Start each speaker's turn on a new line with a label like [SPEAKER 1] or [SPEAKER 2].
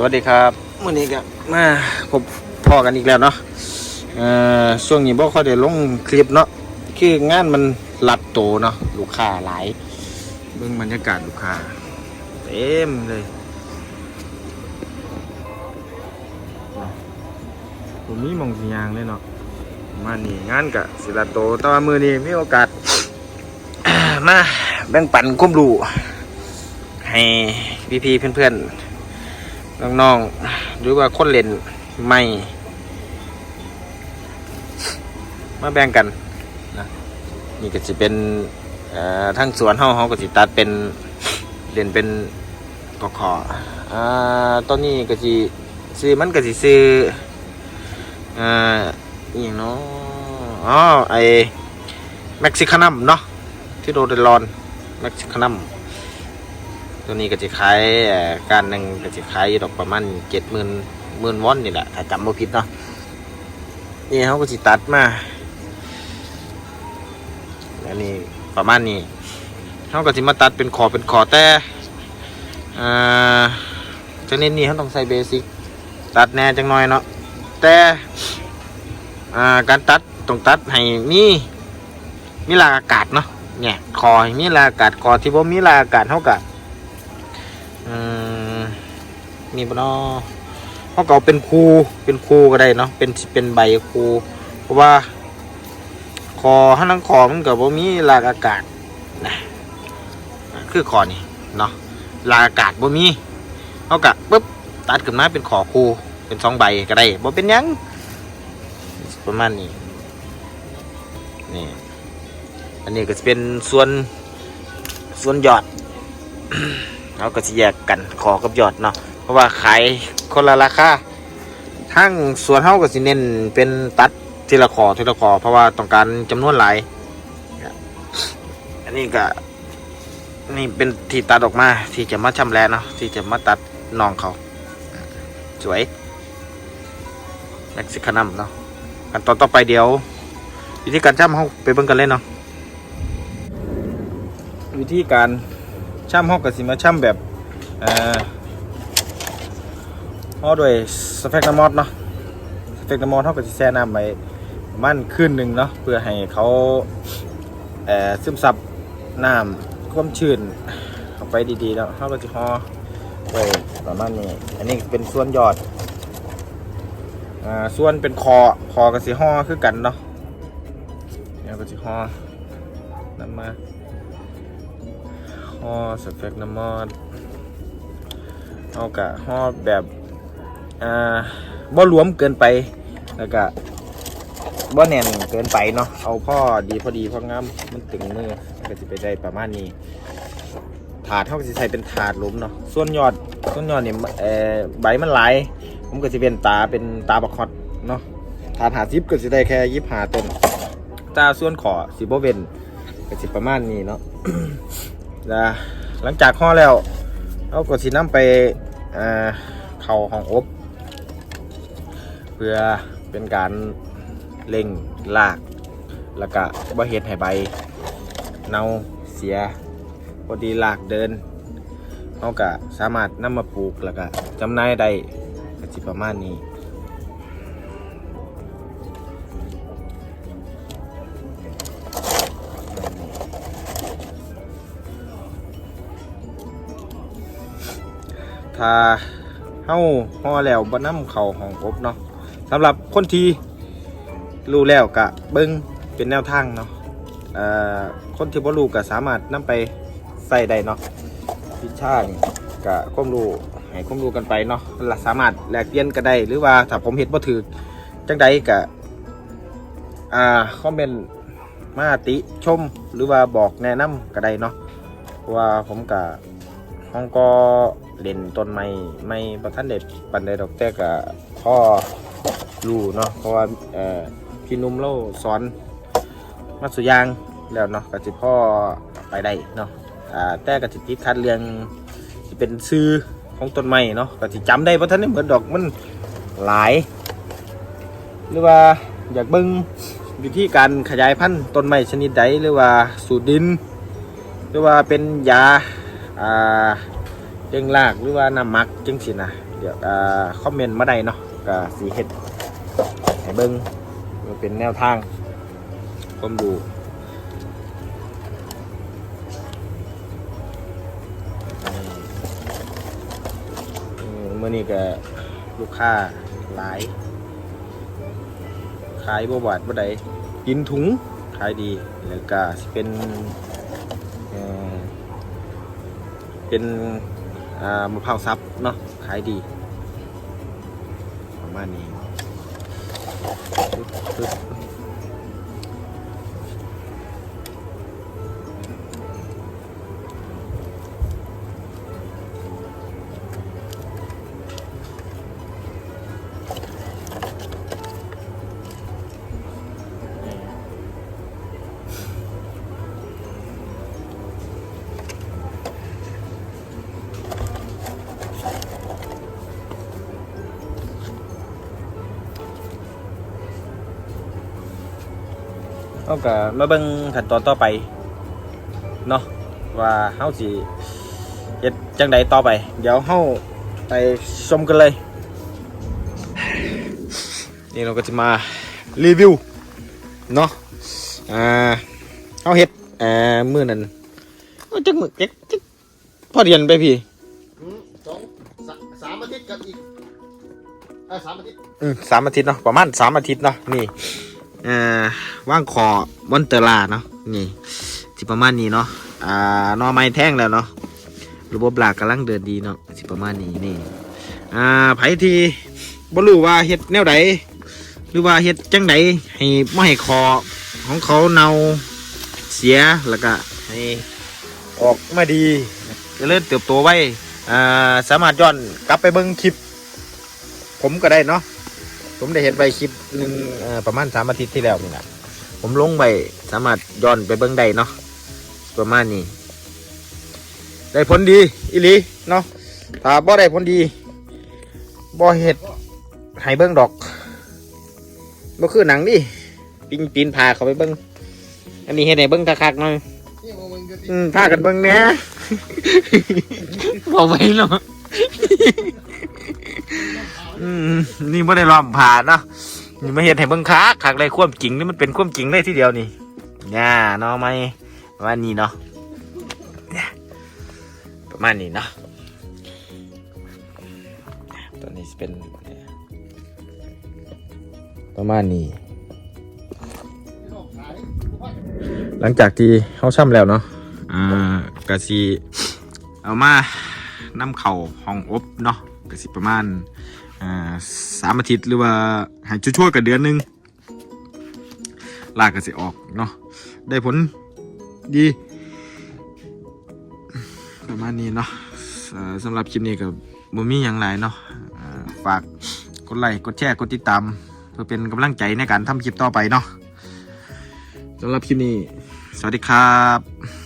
[SPEAKER 1] สวัสดีครับวันนี้ก็มาพบพ่อกันอีกแล้วเนาะเอ่อช่วงนี้บ่ค่อยได้ลงคลิปเนาะคืองานมันหลัดโตเนาะลูกค้าหลายเบิ่งบรรยากาศลูกค้าเต็มเลยเนาะผมมีหมองสียางเลยเนาะประมานี่งานกะสิหลัดโตแต่ว่ามือนี้มีโอกาสมาแบ่งปันความรู้ให้พี่ๆเพื่อนๆ น้องๆหรือว่าคนเล่นใหม่ มาแบ่งกันนะนี่ก็จะเป็นทั้งสวนเฮาเฮาก็สิตัดเป็นเล่นเป็นกอขออ่าตอนนี้ก็สิซื้อมันก็สิซื้ออ่าอหย่างเนาะอ๋อไอเม็กซิคานัมเนาะที่โรเดลอนเม็กซิคานัม ตัวนี้ก็จะขายการหนึ่งก็จะขายดอกประมาณเจ็ดหมื่นหมื่นวอนนี่แหละถ้าจำไม่ผิดเนาะนี่เขาก็จะตัดมาอันนี้ประมาณนี้เขาก็จะมาตัดเป็นขอเป็นขอแต่อ่าจังนี้นี่เขาต้องใส่เบสิกตัดแน่จังหน่อยเนาะแต่อ่าการตัดต้องตัดให้มีมีลาอากาศเนาะเนี่ยคอให้มีลาอากาศคอที่ว่ามีลาอากาศเท่ากับ มีปะเนาะเขาก็เอาเป็นครูเป็นครูก็ได้เนาะเป็นเป็นใบครูเพราะว่าคอถ้านังคอมันกับว่ามีลากอากาศนะคือคอนี่เนาะลากอากาศบ่มีเขากะปุ๊บตัดขึ้นมาเป็นขอคูเป็นสองใบก็ได้บ่เป็นยังประมาณนี้นี่อันนี้ก็จะเป็นส่วนส่วนยอด เราก็จะแยกกันขอกับยอดเนาะเพราะว่าขายคนละราคาทั้งส่วนเท่ากับสิเน้นเป็นตัดทีละขอทีละขอเพราะว่าต้องการจำนวนหลายอันนี้ก็นี่เป็นที่ตัดออกมาที่จะมาชำแลเนาะที่จะมาตัดน้องเขาสวยเม็กซิคานัมเนาะกันตอนต่อไปเดี๋ยว วิธีการช่ำเขาไปเบิ่งกันเลยเนาะวิธีการ ช่ำห้องกับสิมาช่ำแบบเอ่อห่อด้วยสเปกน้ำมอดเนาะสเปกน้ำมอดเขาก็จะแช่น้ำไว้ประมาณคืนหนึ่งเนาะเพื่อให้เขาเซึมซับน้ำความชื้นเข้าไปดีๆแล้วเขาก็จะห่อไว้ประมาณนี้อันนี้เป็นส่วนยอดอส่วนเป็นคอคอกับสีห่อคือกันเนาะเนี่ยก็จะห่อนำมา ห่อสเปกน้ำมอดเอากะห่อแบบอ่าบ่หลวมเกินไปแล้วก็บ่แน่นเกินไปเนาะเอาพ่อดีพอดีพองามมันตึงมือก็จะไปได้ประมาณนี้ ถาดเท่ากับสิใส่เป็นถาดลุมเนาะส่วนยอดส่วนยอดเนี่เอ่อใบมันหลายผมก็จะเป็นตาเป็นตาบักฮอตเนาะถาดหาซิปก็จะได้แค่ยิบหาต้นตาส่วนขอสิบ่เวนก็สิประมาณนี้เนาะ นะหลังจากห่อแล้วเราก็สิน้ำไปเข่าห้องอบ เพื่อเป็นการเล่งลาก แล้วก็บ่เห็ดให้ใบเน่าเสียพอดีลากเดินเราก็สามารถนำมาปลูกแล้วก็จำหน่ายได้ก็สิประมาณนี้ ถ้าเฮาห่อแล้วบ่นำเข้าห้องอบเนาะสำหรับคนที่รู้แล้วก็เบิ่งเป็นแนวทางเนาะคนที่บ่รู้ก็สามารถนำไปใส่ได้เนาะวิชานี่ก็ความรู้ให้ความรู้กันไปเนาะและสามารถแลกเปลี่ยนกันได้ หรือว่าถ้าผมเฮ็ดบ่ถูกจังใดก็อ่าคอมเมนต์มาติชมหรือว่าบอกแนะนำก็ได้เนาะว่าผมก็ ห้องก็เล่นต้นไม้ไม่ประทันเด็ดปันใดดอกแต่ก็พ่อรู้เนาะเพราะว่าเอ่อพี่นุ่มเราสอนมาสุยางแล้วเนาะก็สิพ่อไปได้เนาะอ่าแต่ก็สิติดขัดเรื่องสิเป็นซื้อของต้นไม้เนาะก็สิจำได้เพราะท่านนี่เหมือนดอกมันหลาย หรือว่าอยากเบิ่งวิธีการขยายพันธุ์ต้นไม้ชนิดใดหรือว่าสูตรดิน หรือว่าเป็นยา อ่าเจ้งลากหรือว่าน้ำมักจังสินะเดี๋ยวอ่าคอมเมนต์มาได้เนาะก็สีเฮ็ดให้เบิ่งมันเป็นแนวทางความรู้อืมมื่อนี้ก็ลูกค้าหลาย ขายบ่บาดบ่ใดกินถุงขายดีแล้วก็เป็นเอ่อ เป็นมะพร้าวซับเนาะขายดี ประมาณนี้ เอาก็มาเบิ่งขั้นตอนต่อไปเนาะว่าเฮาสิเฮ็ดจังใดต่อไป เดี๋ยวเฮาไปชมกันเลย นี่เราก็จะมารีวิวเนาะอ่าเฮาเฮ็ดเอ่อมื้อนั้นเอาจักมื้อจักจักพอเรียนไปพี่
[SPEAKER 2] อืมสองสาสามอาทิตย์กับอีกเอ่อสามอาทิตย์
[SPEAKER 1] อืมสามอาทิตย์เนาะประมาณสามอาทิตย์เนาะนี่เอ่อว่างคอมอนเตอร่าเนาะนี่สิประมาณนี้เนาะอ่านอไม้แท่งแล้วเนาะระบบหลักกำลังเดินดีเนาะสิประมาณนี้นี่อ่าไผทีบ่รู้ว่าเฮ็ดแนวใดหรือว่าเฮ็ดจังใดให้บ่ให้คอของเขาเนาเสียแล้วก็ให้ออกมาดีเริญเติบโตไว้อ่าสามารถย้อนกลับไปเบิ่งคลิป ผมก็ได้เนาะ ผมได้เห็นไปคลิปหนึ่งประมาณสามอาทิตย์ที่แล้วนี่แหละผมลงไปสามารถย้อนไปเบิ้องได้เนาะประมาณนี้ ได้ผลดีอีหลีเนาะถ้าบ่ได้ผลดีบ่เห็ดให้เบิ้องดอกบ่คือหนังดิปีนปีนพาเขาไปเบิ้องอันนี้เห็ดให้เบิ้องคักๆหน่อย
[SPEAKER 2] นี่โมมันก็ที่
[SPEAKER 1] อืมพากันเบิ้องแหน่บอกไว้เนาะ อืมนี่ไม่ได้ล้อมผ่านเนาะนี่มาเห็นให้เบิ่งคักคักเลยความจริงนี่มันเป็นความจริงได้ทีเดียวนี่น่าเนาะไหมประมานี้เนาะประมาณนี้เนาะตัวนี้เป็นประมาณนี้ หลังจากที่เขาช่ำแล้วเนาะอ่ากะสีเอามา นำเข่าห้องอบเนาะกะสิประมาณอ่าสามอาทิตย์หรือว่าหายชั่วๆกับเดือนหนึงลากกะสิออกเนาะได้ผลดี ประมาณนี้เนาะสำหรับคลิปนี้กับบ่มีอย่างไรเนาะฝากกดไลค์กดแชร์กดติดตามเพื่อเป็นกำลังใจในการทำคลิปต่อไปเนาะสำหรับคลิปนี้ สวัสดีครับ